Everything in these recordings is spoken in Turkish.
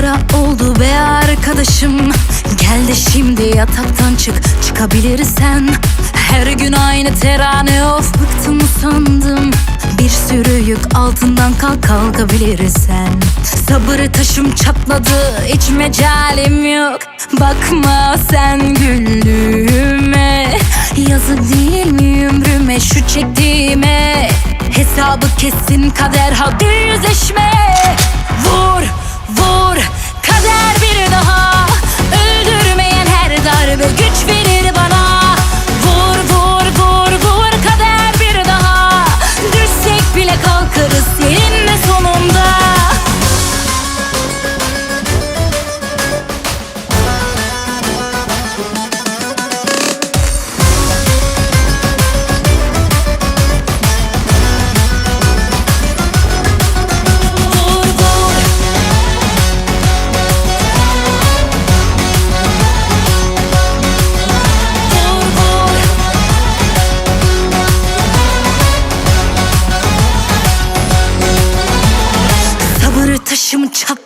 ara oldu be arkadaşım? Gel şimdi yataktan çık çıkabilirsen. Her gün aynı terane of bıktım sandım bir sürü yük altından kalk kalkabilirsen. Sabır taşım çatladı hiç mecalim yok. Bakma sen güldüğüme. Yazık değil mi ömrüme şu çektiğime? Hesabı kesin kader hadi yüzleşme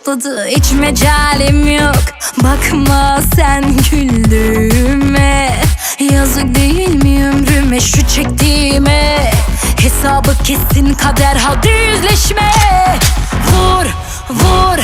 taşım çatladı hiç mecalim yok. Bakma sen güldüğüme Yazık değil mi ömrüme şu çektiğime? Hesabı kesin kader hadi yüzleşme. Vur vur